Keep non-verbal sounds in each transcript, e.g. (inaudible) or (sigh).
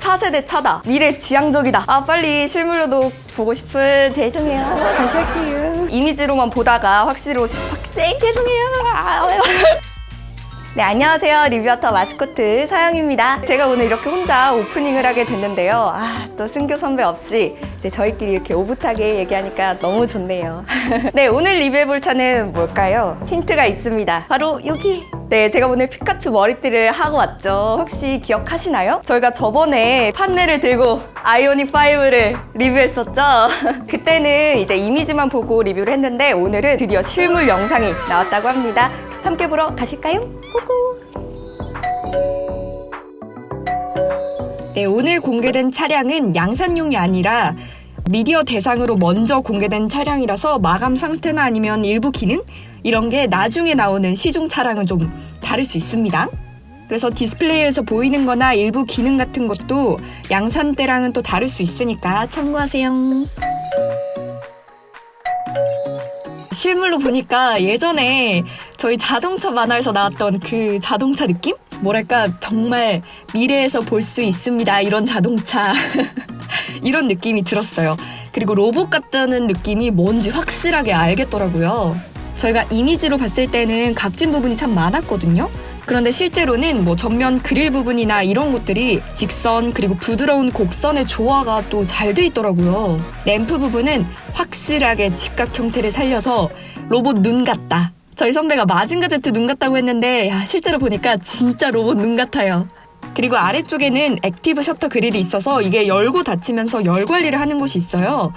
차세대 차다. 미래 지향적이다. 아 빨리 실물로도 보고 싶은 죄송해요. 다시 할게요. 이미지로만 보다가 확실히 확생 죄송해요. 아, 네, 안녕하세요. 리뷰어터 마스코트 서영입니다. 제가 오늘 이렇게 혼자 오프닝을 하게 됐는데요. 아, 또 승교 선배 없이 이제 저희끼리 이렇게 오붓하게 얘기하니까 너무 좋네요. (laughs) 네, 오늘 리뷰해볼 차는 뭘까요? 힌트가 있습니다. 바로 여기! 네, 제가 오늘 피카츄 머리띠를 하고 왔죠. 혹시 기억하시나요? 저희가 저번에 판넬을 들고 아이오닉 5를 리뷰했었죠. (laughs) 그때는 이제 이미지만 보고 리뷰를 했는데 오늘은 드디어 실물 영상이 나왔다고 합니다. 함께 보러 가실까요? 호호. 네, 오늘 공개된 차량은 양산용이 아니라 미디어 대상으로 먼저 공개된 차량이라서 마감 상태나 아니면 일부 기능 이런 게 나중에 나오는 시중 차량은 좀 다를 수 있습니다. 그래서 디스플레이에서 보이는 거나 일부 기능 같은 것도 양산 때랑은 또 다를 수 있으니까 참고하세요. 실물로 보니까 예전에 저희 자동차 만화에서 나왔던 그 자동차 느낌? 뭐랄까 정말 미래에서 볼 수 있습니다 이런 자동차 (laughs) 이런 느낌이 들었어요 그리고 로봇 같다는 느낌이 뭔지 확실하게 알겠더라고요 저희가 이미지로 봤을 때는 각진 부분이 참 많았거든요 그런데 실제로는 뭐 전면 그릴 부분이나 이런 것들이 직선 그리고 부드러운 곡선의 조화가 또 잘 돼 있더라고요. 램프 부분은 확실하게 직각 형태를 살려서 로봇 눈 같다. 저희 선배가 마징가 제트 눈 같다고 했는데 야, 실제로 보니까 진짜 로봇 눈 같아요. 그리고 아래쪽에는 액티브 셔터 그릴이 있어서 이게 열고 닫히면서 열 관리를 하는 곳이 있어요.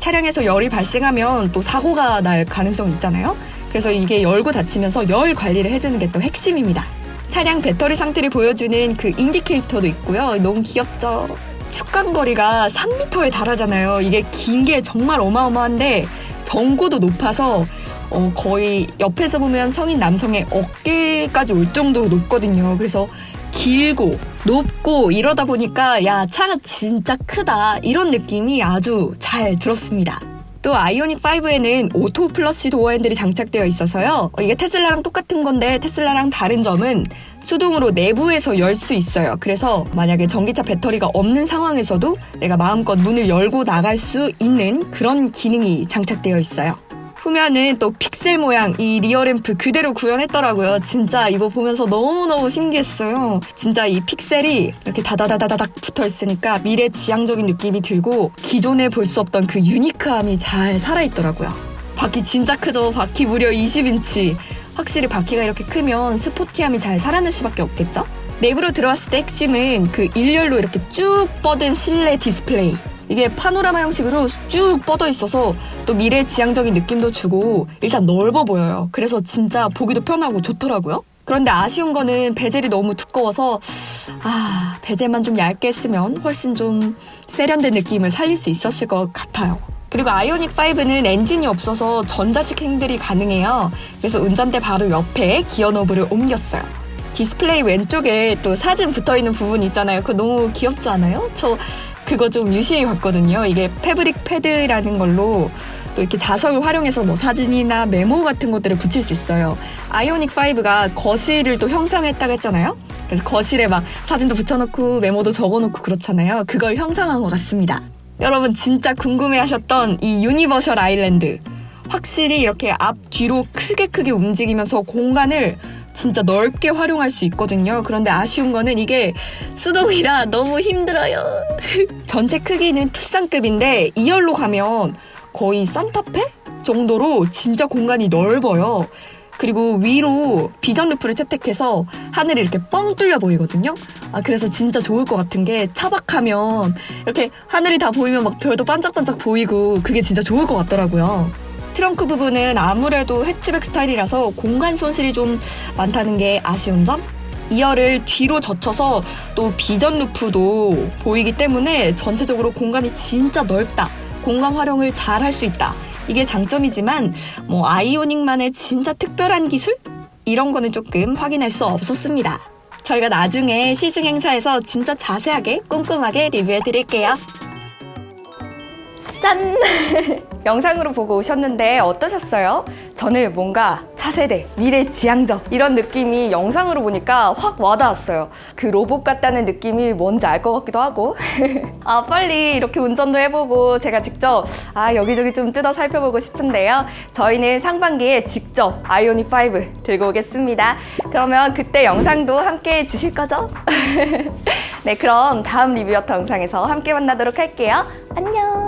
차량에서 열이 발생하면 또 사고가 날 가능성이 있잖아요. 그래서 이게 열고 닫히면서 열 관리를 해주는 게 또 핵심입니다. 차량 배터리 상태를 보여주는 그 인디케이터도 있고요. 너무 귀엽죠? 축간 거리가 3m에 달하잖아요. 이게 긴 게 정말 어마어마한데 전고도 높아서 어, 거의 옆에서 보면 성인 남성의 어깨까지 올 정도로 높거든요. 그래서 길고 높고 이러다 보니까 야 차가 진짜 크다 이런 느낌이 아주 잘 들었습니다. 또 아이오닉 5에는 오토 플러시 도어 핸들이 장착되어 있어서요. 어, 이게 테슬라랑 똑같은 건데 테슬라랑 다른 점은 수동으로 내부에서 열 수 있어요. 그래서 만약에 전기차 배터리가 없는 상황에서도 내가 마음껏 문을 열고 나갈 수 있는 그런 기능이 장착되어 있어요. 후면은 또 픽셀 모양 이 리어램프 그대로 구현했더라고요. 진짜 이거 보면서 너무너무 신기했어요. 진짜 이 픽셀이 이렇게 다다다다닥 붙어 있으니까 미래 지향적인 느낌이 들고 기존에 볼 수 없던 그 유니크함이 잘 살아있더라고요. 바퀴 진짜 크죠? 바퀴 무려 20인치. 확실히 바퀴가 이렇게 크면 스포티함이 잘 살아날 수밖에 없겠죠? 내부로 들어왔을 때 핵심은 그 일렬로 이렇게 쭉 뻗은 실내 디스플레이. 이게 파노라마 형식으로 쭉 뻗어 있어서 또 미래 지향적인 느낌도 주고 일단 넓어 보여요. 그래서 진짜 보기도 편하고 좋더라고요. 그런데 아쉬운 거는 베젤이 너무 두꺼워서 아 베젤만 좀 얇게 쓰면 훨씬 좀 세련된 느낌을 살릴 수 있었을 것 같아요. 그리고 아이오닉 5는 엔진이 없어서 전자식 핸들이 가능해요. 그래서 운전대 바로 옆에 기어 노브를 옮겼어요. 디스플레이 왼쪽에 또 사진 붙어 있는 부분 있잖아요. 그거 너무 귀엽지 않아요? 저 그거 좀 유심히 봤거든요. 이게 패브릭 패드라는 걸로 또 이렇게 자석을 활용해서 뭐 사진이나 메모 같은 것들을 붙일 수 있어요. 아이오닉 5가 거실을 또 형상했다고 했잖아요. 그래서 거실에 막 사진도 붙여놓고 메모도 적어놓고 그렇잖아요. 그걸 형상한 것 같습니다. 여러분 진짜 궁금해하셨던 이 유니버셜 아일랜드 확실히 이렇게 앞 뒤로 크게 크게 움직이면서 공간을 진짜 넓게 활용할 수 있거든요. 그런데 아쉬운 거는 이게 수동이라 너무 힘들어요. (laughs) 전체 크기는 투싼급인데 2열로 가면 거의 산타페 정도로 진짜 공간이 넓어요. 그리고 위로 비전 루프를 채택해서 하늘이 이렇게 뻥 뚫려 보이거든요. 아, 그래서 진짜 좋을 것 같은 게 차박하면 이렇게 하늘이 다 보이면 막 별도 반짝반짝 보이고 그게 진짜 좋을 것 같더라고요. 트렁크 부분은 아무래도 해치백 스타일이라서 공간 손실이 좀 많다는 게 아쉬운 점? 2열을 뒤로 젖혀서 또 비전 루프도 보이기 때문에 전체적으로 공간이 진짜 넓다. 공간 활용을 잘 할 수 있다. 이게 장점이지만 뭐 아이오닉만의 진짜 특별한 기술? 이런 거는 조금 확인할 수 없었습니다. 저희가 나중에 시승 행사에서 진짜 자세하게 꼼꼼하게 리뷰해 드릴게요. 짠! (laughs) 영상으로 보고 오셨는데 어떠셨어요? 저는 뭔가 차세대, 미래 지향적 이런 느낌이 영상으로 보니까 확 와닿았어요. 그 로봇 같다는 느낌이 뭔지 알 것 같기도 하고. (laughs) 아, 빨리 이렇게 운전도 해보고 제가 직접 아, 여기저기 좀 뜯어 살펴보고 싶은데요. 저희는 상반기에 직접 아이오닉 5 들고 오겠습니다. 그러면 그때 영상도 함께 해주실 거죠? (laughs) 네, 그럼 다음 리뷰어터 영상에서 함께 만나도록 할게요. 안녕!